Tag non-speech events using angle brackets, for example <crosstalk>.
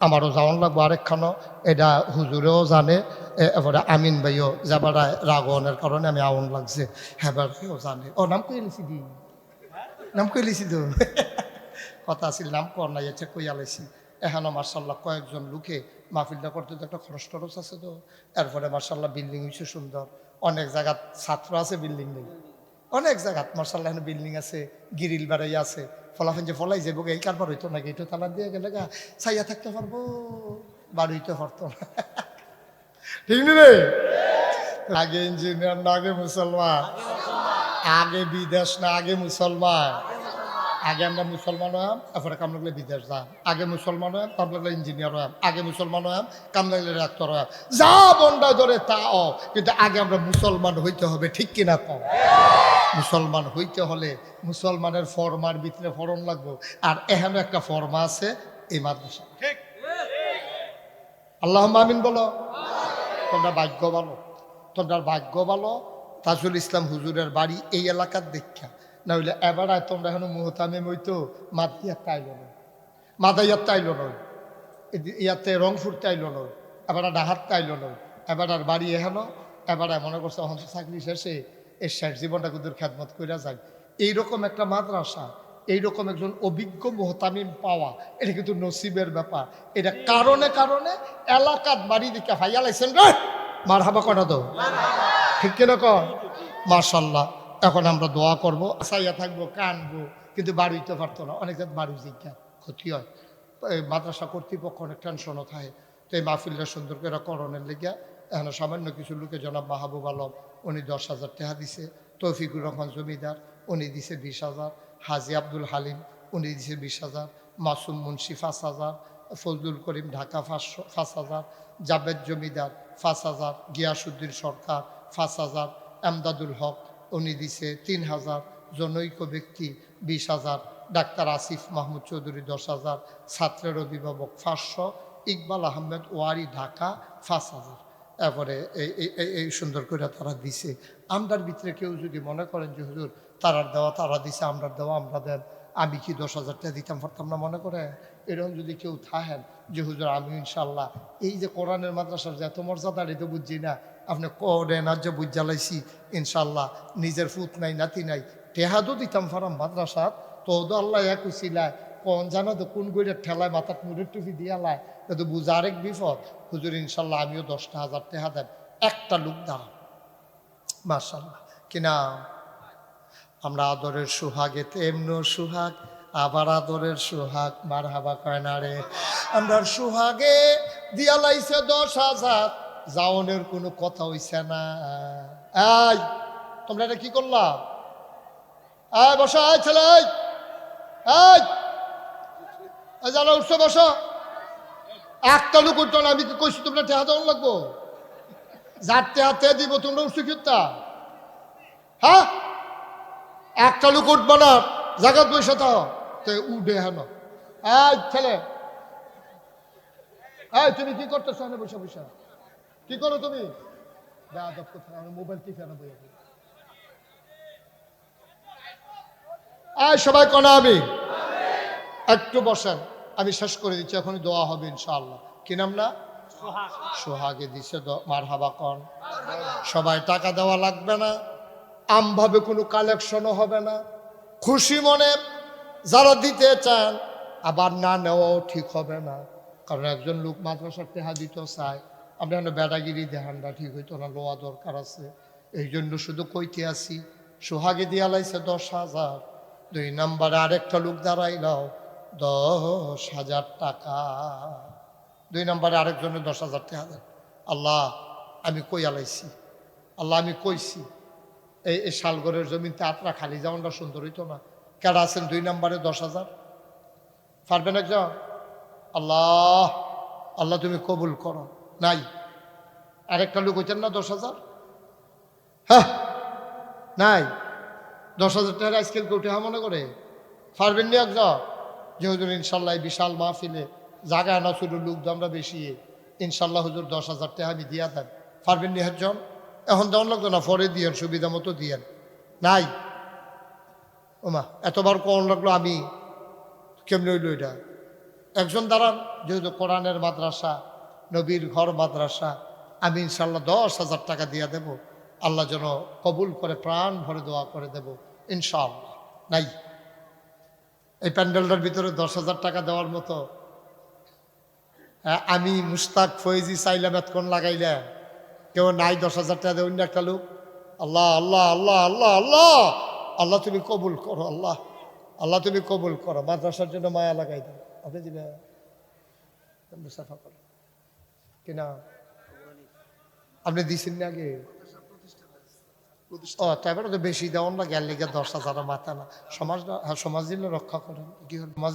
আমারও যাওয়ান লাগবো আরেকখানো এটা হুজুরেও জানে এবারে আমিন ভাইও যাবার রাগনের কারণে আমি আউন লাগছে হেবার কেউ জানে। ও নাম কই লিছি দি। নাম কই লিছি তো। <laughs> কথা আছিল, নাম কর নাই এসে কই আলাইছি এখানে মার্শাল্লাহ কয়েকজন লোকে মাহফিলটা করতে তো একটা খরচ টরচ আছে তো। এরপরে মার্শাল্লাহ বিল্ডিং হয়েছে সুন্দর অনেক জায়গাত ছাত্র আছে বিল্ডিং নেই। অনেক জায়গাত মার্শাল্লাহ বিল্ডিং আছে গিরিল বাড়াই আছে। ফলাফল যে ফলাই যাব, এই কারবার হইতো না গেটো তালা দিয়ে গেলে গা, ছাইয়া থাকতে পারব, বাড়ি হইতে পারতো না। ঠিক নি রে? আগে ইঞ্জিনিয়ার না, আগে মুসলমান। আগে বিদেশ না, আগে মুসলমান। আগে আমরা মুসলমান হলাম এরপরে কাম লাগলে বিদেশ যাম আগে মুসলমান হলাম কাম লাগলে ইঞ্জিনিয়ার হলাম আগে মুসলমান হলাম কাম লাগলে ডাক্তার হলাম যা বন্ডা ধরে তা কিন্তু আগে আমরা মুসলমান হইতে হবে, ঠিক কিনা কম মুসলমান হইতে হলে মুসলমানের ফরমার ভিতরে ফরম লাগবো। আর এখানে একটা ফর্মা আছে এই মাদ্রাসা। আল্লাহ মামিন বলো। তোমরা ভাগ্য ভালো। তোমরা ভাগ্য ভালো। তাজুল ইসলাম হুজুরের বাড়ি এই এলাকার দেখা। না হইলে এবারায় তোমরা এখন মুহতামে মইতো মাদিয়ার তাইল নয় মাদাইয়ার তাইল নয় ইয়াতে রংপুর তাইল নয় এবার ডাহাত তাইল নয় এবার আর বাড়ি এখানো এবার মনে করছে এখন চাকরি শেষে। এই শেষ জীবনটা কুদুর খ্যাতমত কইরা যায়। এইরকম একটা মাদ্রাসা, এইরকম একজন অভিজ্ঞ মোহতামিম পাওয়া, এটা কিন্তু নসিবের ব্যাপার। এটা কারণে কারণে এলাকার বাড়ি দিকে ভাইয়া লাইছেন মার হাবা কটা তো? ঠিক কিনা কর মার্শাল্লাহ এখন আমরা দোয়া করব আসাইয়া থাকব, কানবো, কিন্তু বাড়ি হইতে পারতো না, অনেক জাত বাড়ি জিজ্ঞা ক্ষতি হয়। মাদ্রাসা কর্তৃপক্ষ অনেক টেনশনও থাকে, তো এই মাহফিলটা সুন্দর করে করণের লেগিয়া, এখন সামান্য কিছু লোকে জনাব মাহবুব আলম উনি দশ হাজার টাকা দিছে। তৌফিকুর রহমান জমিদার, উনি দিছে বিশ হাজার। হাজি আব্দুল হালিম, উনি দিছে বিশ হাজার। মাসুম মুন্সি পাঁচ হাজার। ফজলুল করিম ঢাকা পাঁচশো পাঁচ হাজার। জাবেদ জমিদার পাঁচ হাজার। গিয়াসুদ্দিন সরকার পাঁচ হাজার। এমদাদুল হক, উনি দিছে তিন হাজার। জনৈক ব্যক্তি বিশ হাজার। ডাক্তার আসিফ মাহমুদ চৌধুরী দশ হাজার। ছাত্রের অভিভাবক পাঁচশো ইকবাল আহমেদ ওয়ারি ঢাকা পাঁচ হাজার। এরপরে এই, এই- সুন্দর করে তারা দিছে। আমরার ভিতরে কেউ যদি মনে করেন যে, হুজুর, তারার দেওয়া তারা দিছে, আমরার দেওয়া আমরা দেন। আমি কি দশ হাজার দিতাম, পারতাম না? মনে করে এরকম যদি কেউ থাকেন যে, হুজুর আমি ইনশাল্লাহ এই যে কোরআনের মাদ্রাসার যে এত মর্যাদা, এটা বুঝছি না। আপনি করেন আর যে বুঝ জ্বালাইছি ইনশাল্লাহ নিজের ফুত নাই, নাতি নাই, টেহাদও দিতাম ফারাম মাদ্রাসাত তো তো আল্লাহ এক উচিলায় কোন, জানো তো, কোন গইরের ঠেলায় মাথার মুড়ের টুপি দিয়া লায় তো বুঝা আরেক বিপদ। হুজুর, ইনশাল্লাহ আমিও দশটা হাজার টেহা দেন একটা লোক দাঁড়ান মার্শাল্লাহ কিনা আমরা আদরের সুহাগে তেমন সুহাগ, আবার আদরের সুহাগ মার হাবা কয় না রে? আমরা সুহাগে দিয়া লাইছে দশ হাজার যাওনের কোনো কথা হইছে না। আই তোমরা এটা কি করলাম এই, বসা আয় ছেলে এই। যারা উঠছো, বসো। না, আমি কি কইছি, তোমরা টেহা দেওয়ান লাগবো? যার তে দিব, তোমরা উঠছো কিতা হ্যাঁ? একটা লোক না, জাগাত বসে তো তো উঠে হেন। এই ছেলে, এই তুমি কি করতেছো এখানে বসে বসে? কি করো তুমি? মোবাইল টিপে আনা বই সবাই কনা আমি। একটু বসেন। আমি শেষ করে দিচ্ছি, এখনই দোয়া হবে ইনশাআল্লাহ। কি নাম না? সোহাগে। দিছে মার হাবা কন। সবাই টাকা দেওয়া লাগবে না, আমভাবে কোনো কালেকশনও হবে না। খুশি মনে যারা দিতে চান, আবার না নেওয়াও ঠিক হবে না। কারণ একজন লোক মাদ্রাসার টেহা দিতে চায়। আমরা এখানে বেড়াগিরি দেহানটা ঠিক হইতো না, লোয়া দরকার আছে। এই জন্য শুধু কইতে আসি, সোহাগে দিয়া লাইছে দশ হাজার। দুই নম্বরে আরেকটা লোক দাঁড়াইলাও দশ হাজার টাকা। দুই নম্বরে আরেকজনের দশ হাজার আল্লাহ, আমি কই আলাইছি? আল্লাহ, আমি কইছি, এই এই শালগড়ের জমিতে আত্রা খালি যেমনটা সুন্দর হইতো না। কেডা আছেন দুই নম্বরে দশ হাজার? পারবেন একজন? আল্লাহ আল্লাহ তুমি কবুল করো। নাই। আরেকটা লোক হইতেন না দশ হাজার? হ্যাঁ নাই। দশ হাজার টাকা আজকাল কেউ মনে করে? পারবেন নি একজন? যে হুজুর ইনশাল্লাহ বিশাল মাহফিলে জায়গা না শুধু লোক আমরা বেশি ইনশাল্লাহ হুজুর দশ হাজার টাকা আমি দিয়া দেন। পারবেন নি এখন দেওয়ান লাগতো না পরে দিয়েন, সুবিধা মতো দিয়েন। নাই? ওমা, এতবার কোন লাগল আমি? কেমনি হইল এটা? একজন দাঁড়ান, যেহেতু কোরআনের মাদ্রাসা, নবীর ঘর মাদ্রাসা, আমি ইনশাল্লাহ দশ হাজার টাকা দিয়ে দেব। আল্লাহ যেন কবুল করে, প্রাণ ভরে দোয়া করে দেব ইনশাআল্লাহ নাই? এই প্যান্ডেলটার ভিতরে দশ হাজার টাকা দেওয়ার মতো। হ্যাঁ, আমি মুস্তাক ফয়েজি চাইলাম এতক্ষণ লাগাইলাম কেউ নাই দশ হাজার টাকা দেয় অন্য একটা লোক। আল্লাহ আল্লাহ আল্লাহ আল্লাহ আল্লাহ। আল্লাহ তুমি কবুল করো আল্লাহ। আল্লাহ তুমি কবুল করো। মাদ্রাসার জন্য মায়া লাগাই দাও। আপনি দিবে মুসাফা করো কিনা আপনি দিছেন না আগে? ও তারপরে তো বেশি দেওয়ার না, গেল লিগে দশ হাজার মাথা না। সমাজ সমাজ দিলে রক্ষা করেন। কি সমাজ